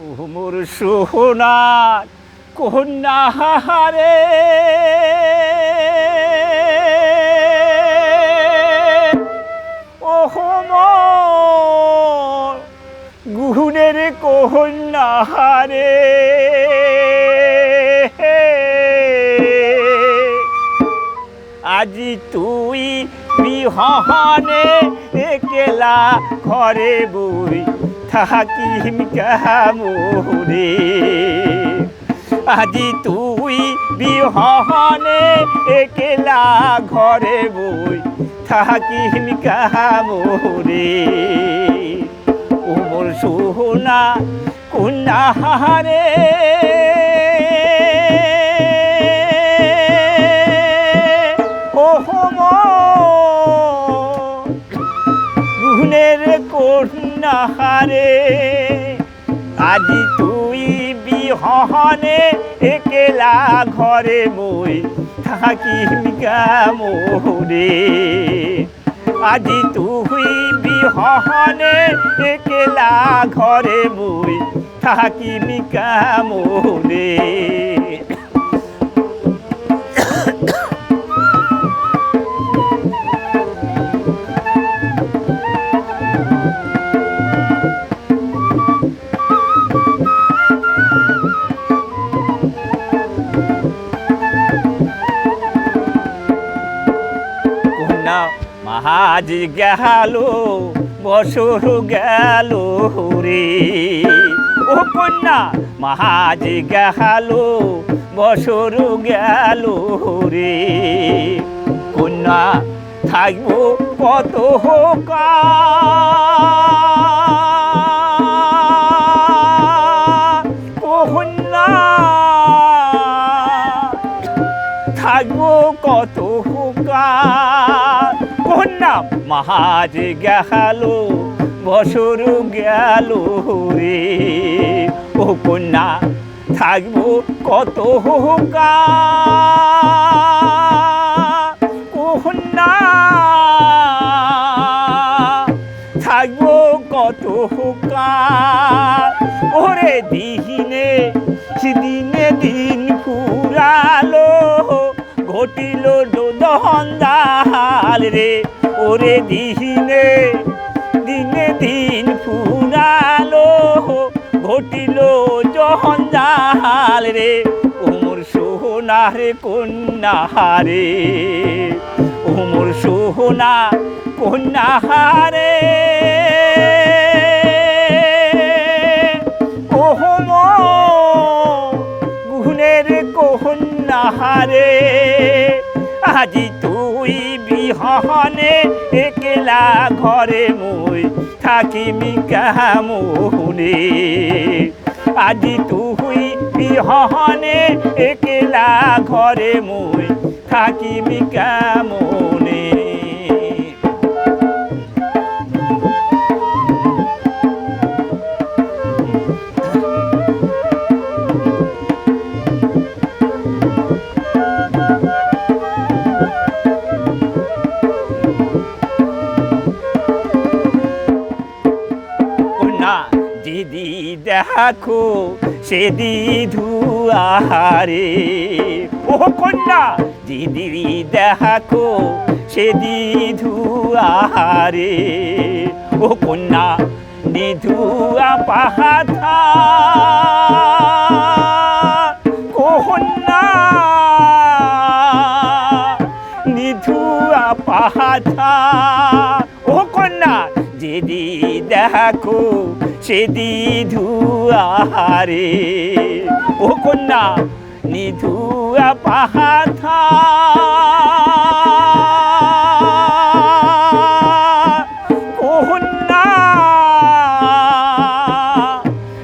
মোর সোহনার কন্যা রে ওহ মোর গুণের কন্যা আজি তুই বিহনে একলা ঘরে বই থাকিম কামুরে। আজি তুই বিহনে একেলা ঘরে বই থাকিম কামুরে। ওমর সোনা কন্যা রে কন্যা রে আজি তুই বিহনে একলা ঘরে মই থাকিম মোরে আজি তুই বিহনে একলা ঘরে মই থাকিম মোরে কন্যা মাহাজ গেল বছর গেল রে ও কন্যা মাহাজ গেল বছর গেল রে কন্যা থাকব কত হোক থাকব কত হুকার। কন্যা মাহাজ গেল বছর গেল রে। ও কন্যা থাকব কত হুকার কন্যা থাকব কত হুকার ওরে দিনে দিনে দিন দিনে দিনে দিন ফুরালো, ঘটিল জহন্দাল রে ওমর সোহনারে কন্যা রে ওমর সোহনা কন্যা রে ওহম গুণের কন্যা রে আজি বিহনে একলা ঘরে মই মিকা মোহনে। আজি তুই বিহনে একলা ঘরে মই থাকি মিকা দেখো সেদি ধুয়ারে ও কন্যা দিদি দেখো সেদি ধুয়ারে ও কন্যা নিধুয়া পাহাথা কন্যা নিধুয়া পাহাথা যেদি দেখো, সেদি ধুয়ারে ও কন্যা, নিধুয়া পাহাথা। কন্যা,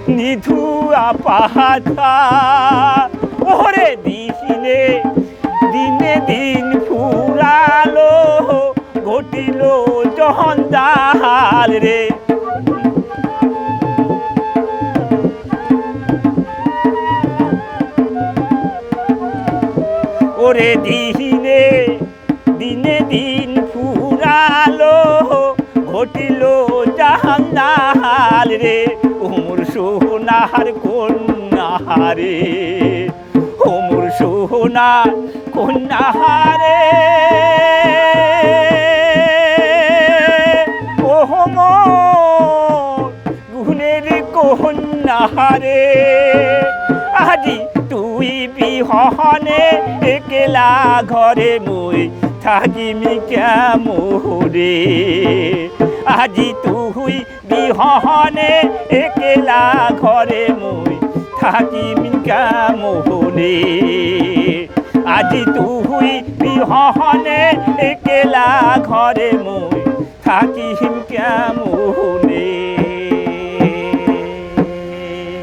নিধুয়া পাহাথা। ওরে দিনে দিনে দিন ফুরালো, ঘটিল জহন্দাল রে ওরে দিনে দিনে দিন ফুরালো, ঘটিল জাহান্নাল রে। উমর সোনার কন্যাহারে ও মোর সোনার কন্যাহারে কন্যাহারে আজি তুই বিহনে একলা ঘরে মই থাকিমি কেমরে আজি তুই বিহনে একলা ঘরে মই থাকিমি কেমরে আজি তুই বিহনে একলা ঘরে মই থাকিম কেমনে